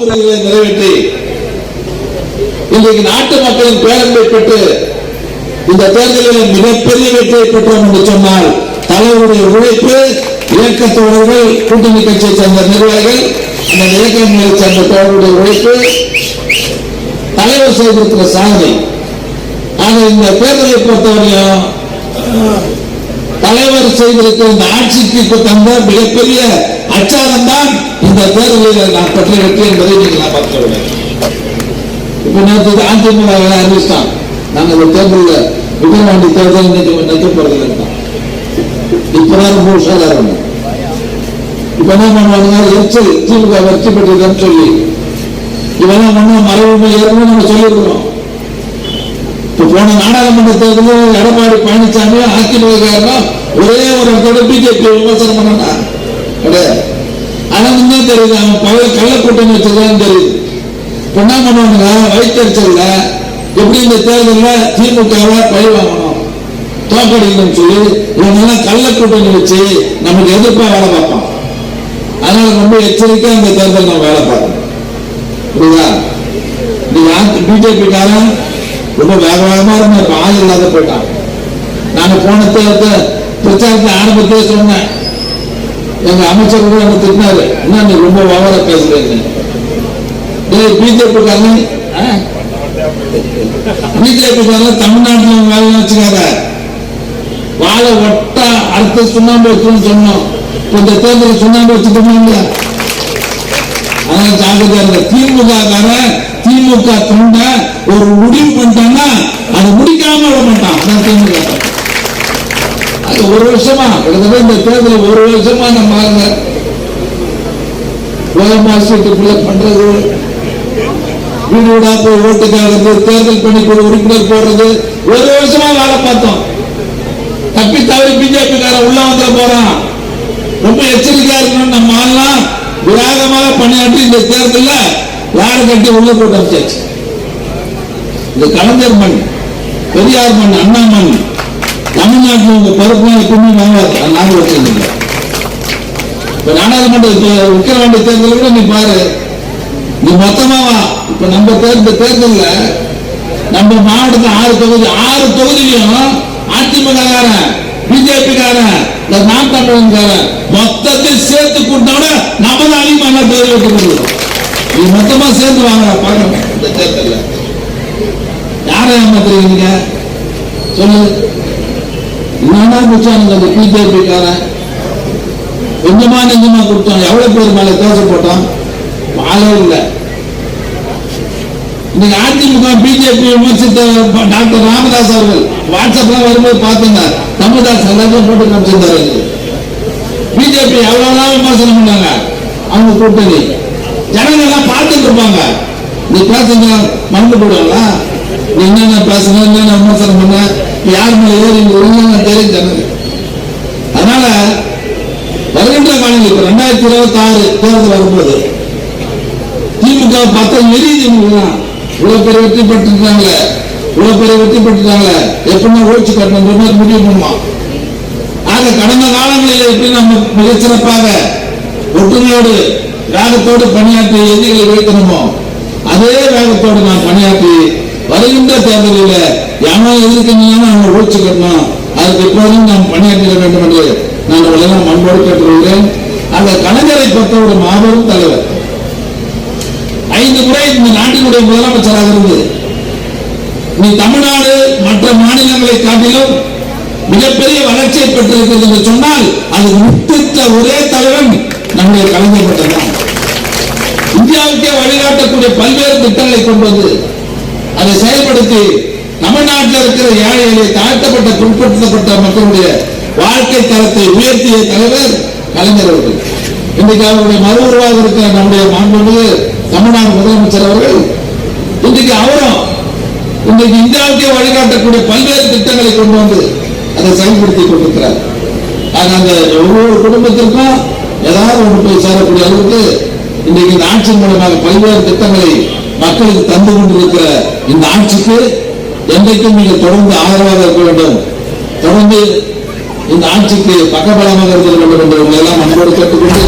வாக்குறுதிகளை நிறைவேற்றி இன்றைக்கு நாட்டு மக்களின் பேரன்பை பெற்று இந்த தேர்தலில் மிகப்பெரிய வெற்றியை பெற்றோம் என்று சொன்னால் தலைவருடைய உழைப்பு இயக்க தோழர்கள் கூட்டணி கட்சியை சேர்ந்த நிர்வாகிகள் அந்த இயக்கங்களை சேர்ந்த தோழருடைய உழைப்பு தலைவர் செய்திருக்கிற சாதனை. ஆனால் இந்த தேர்தலை பொறுத்தவரையும் தலைவர் செய்திருக்கிற இந்த ஆட்சிக்கு தந்த மிகப்பெரிய அச்சாரம் தான் இந்த தேர்தலில் நான் பெற்ற வெற்றி என்பதை நீங்கள் பார்க்க வேண்டும். இப்ப நேற்று அதிமுக அறிவிச்சான். நாங்கள் இந்த தேர்தலில் விஜயவாண்டி தேர்தல் இன்னைக்கு நிற்க போறது இப்பதான் ரொம்ப உஷாரா இருக்கணும் இப்ப என்ன பண்ணுவாங்க எரிச்சல் திமுக வெற்றி பெற்றதுன்னு சொல்லி. இவெல்லாம் நம்ம மறைவு ஏற்கனவே நம்ம சொல்லியிருக்கிறோம். இப்ப போன நாடாளுமன்ற தேர்தலில் எடப்பாடி பழனிசாமி அதிமுக ஒரே ஒரு இடத்தோட பிஜேபி விமர்சனம் பண்ணா கிடையாது. ஆனா முன்னே தெரியுது? அவன் பழைய கள்ள கூட்டணி தெரியுது. பொண்ணா என்ன பண்ணுவாங்க வைத்தறிச்சல்ல. எப்படி இந்த தேர்தலில் திமுகவை பழி வாங்கணும்? தோக்கடிக்கணும்னு சொல்லி இவங்கெல்லாம் கள்ள வச்சு நமக்கு எதிர்ப்பா வேலை பார்ப்பான். அதனால ரொம்ப எச்சரிக்கையாக இந்த தேர்தல் நம்ம வேலை பார்க்கணும். புரியுதா? நீ பிஜேபி காரன்? ரொம்ப வேக வேகமாக இருந்தா இப்ப ஆள் இல்லாத போயிட்டான். நாங்க போன தேர்தல் பிரச்சாரத்தை ஆரம்பத்திலே சொன்னேன். எங்க அமைச்சர் கூட என்ன திட்டினாரு? என்ன நீ ரொம்ப ஓவரா பேசுறீங்க? பிஜேபி காரன் பிஜேபி காரன் தமிழ்நாட்டுல வேலை வச்சுக்காத வாழை ஒட்டா அடுத்த சுண்ணாம்பு வச்சுன்னு சொன்னோம். இப்ப இந்த சுண்ணாம்பு வச்சுட்டோமா இல்லையா? அதனால ஜாக்கிரதையா இருந்த திமுக காரன் திமுக தொண்டை ஒரு முடிவு பண்ணிட்டான்னா அதை முடிக்காம விட மாட்டான் அதான் திமுக காரன். அது ஒரு வருஷமா? கிட்டத்தட்ட இந்த தேர்தல் ஒரு வருஷமா நம்ம ஆளுங்க கோயம்பா பண்றது வீடு வீடா போய் ஓட்டு தேர்தல் பணிக்குழு உறுப்பினர் போடுறது ஒரு வருஷமா வேலை பார்த்தோம். தப்பி தவறி பிஜேபி காரன் உள்ள வந்துட போறான். ரொம்ப எச்சரிக்கையா இருக்கணும் நம்ம ஆள்லாம் விராகமாக பணியாற்றி இந்த தேர்தலில் யாரை கட்டி உள்ள போட்டு வச்சாச்சு இது கலைஞர் மண் பெரியார் மண் அண்ணா மண் தமிழ்நாட்டில் உங்க பொறுப்புலாம் எப்பவுமே வாங்காது நாடு வச்சிருந்தீங்க இப்ப நாடாளுமன்ற இப்ப உக்கிரவாண்டி தேர்தல் கூட நீ பாரு. நீ மொத்தமா வா. இப்ப நம்ம தேர்ந்த தேர்தல்ல நம்ம மாவட்டத்துல ஆறு தொகுதி ஆறு தொகுதியிலும் அதிமுக காரன் பிஜேபி இந்த நாம் தமிழன்காரன் மொத்தத்தில் சேர்த்து கூட்டினோட நம்ம தான் அதிகமாக பேர் வைக்கிறது? நீ மொத்தமா சேர்த்து வாங்க பாருங்க இந்த தேர்தல்ல. யாரை ஏமாத்துறீங்க சொல்லு. என்னன்னா குச்சானுங்க அந்த பிஜேபி கொஞ்சமா நெஞ்சமா கொடுத்தோம் எவ்வளவு பேர் மேல கேச போட்டோம் ஆளே இல்லை. இன்னைக்கு அதிமுக பிஜேபி விமர்சித்த டாக்டர் ராமதாஸ் அவர்கள் வாட்ஸ்அப்ல வரும்போது பார்த்தீங்க தமிழ்தாஸ் எல்லாத்தையும் போட்டு காமிச்சிருந்தாரு பிஜேபி எவ்வளவுதான் விமர்சனம் பண்ணாங்க? அவங்க கூட்டணி. ஜனங்க எல்லாம் பார்த்துட்டு இருப்பாங்க. நீ பேசுங்க மறந்து போடுவாங்களா நீ என்னென்ன பேசுங்க என்னென்ன விமர்சனம் பண்ண? யார் மேல ஏறி ஒழுங்கான தெரியும் ஜனங்க அதனால வருகின்ற காலங்கள் இப்ப ரெண்டாயிரத்தி இருபத்தி ஆறு தேர்தல் வரும்போது திமுக பத்தம் எரியுது இவ்வளவு பெரிய வெற்றி பெற்றுட்டாங்களே இவ்வளவு பெரிய வெற்றி பெற்றுட்டாங்களே எப்படின்னா ஓய்ச்சி கட்டணும் மாதிரி முடிவு பண்ணுவான் ஆக கடந்த காலங்களில் எப்படி நம்ம மிகச்சிறப்பாக ஒற்றுமையோடு வேகத்தோடு பணியாற்றி எதிரிகளை வீழ்த்தணுமோ அதே வேகத்தோடு நாம் பணியாற்றி வருகின்ற தேர்தலில் யாரோ எதிர்க்கணும் அவங்க ஓய்ச்சி கட்டணும் அதுக்கு எப்போதும் நாம் பணியாற்றிட வேண்டும் என்று நான் உலகம் அன்போடு கேட்டுக்கொள்கிறேன். அந்த கலைஞரை பொறுத்த ஒரு மாபெரும் தலைவர். ஐந்து முறை இந்த நாட்டினுடைய முதலமைச்சராக இருந்தது நீ தமிழ்நாடு மற்ற மாநிலங்களை காட்டிலும் மிகப்பெரிய வளர்ச்சியை பெற்றிருக்கிறது என்று சொன்னால் அது முத்தித்த ஒரே தலைவன் நம்முடைய கலைஞர் மட்டும்தான். இந்தியாவுக்கே வழிகாட்டக்கூடிய பல்வேறு திட்டங்களை கொண்டு வந்து அதை செயல்படுத்தி தமிழ்நாட்டில் இருக்கிற ஏழை எளிய தாழ்த்தப்பட்ட பிற்படுத்தப்பட்ட மக்களுடைய வாழ்க்கை தரத்தை உயர்த்திய தலைவர் கலைஞர் அவர்கள். இன்றைக்கு அவருடைய மறு உருவாக இருக்கிற நம்முடைய மாண்புமிகு தமிழ்நாடு முதலமைச்சர் அவர்கள் இன்றைக்கு அவரும் இன்றைக்கு இந்தியாவுக்கே வழிகாட்டக்கூடிய பல்வேறு திட்டங்களை கொண்டு வந்து அதை செயல்படுத்தி கொண்டிருக்கிறார். ஆக அந்த ஒவ்வொரு குடும்பத்திற்கும் ஏதாவது ஒன்று போய் சேரக்கூடிய அளவுக்கு இன்றைக்கு இந்த ஆட்சியின் மூலமாக பல்வேறு திட்டங்களை மக்களுக்கு தந்து கொண்டிருக்கிற இந்த ஆட்சிக்கு என்றைக்கும் நீங்கள் தொடர்ந்து ஆதரவாக இருக்க வேண்டும். தொடர்ந்து இந்த ஆட்சிக்கு பக்கபலமாக இருக்க வேண்டும் என்று உங்களை எல்லாம் அன்போடு கேட்டுக்கொண்டு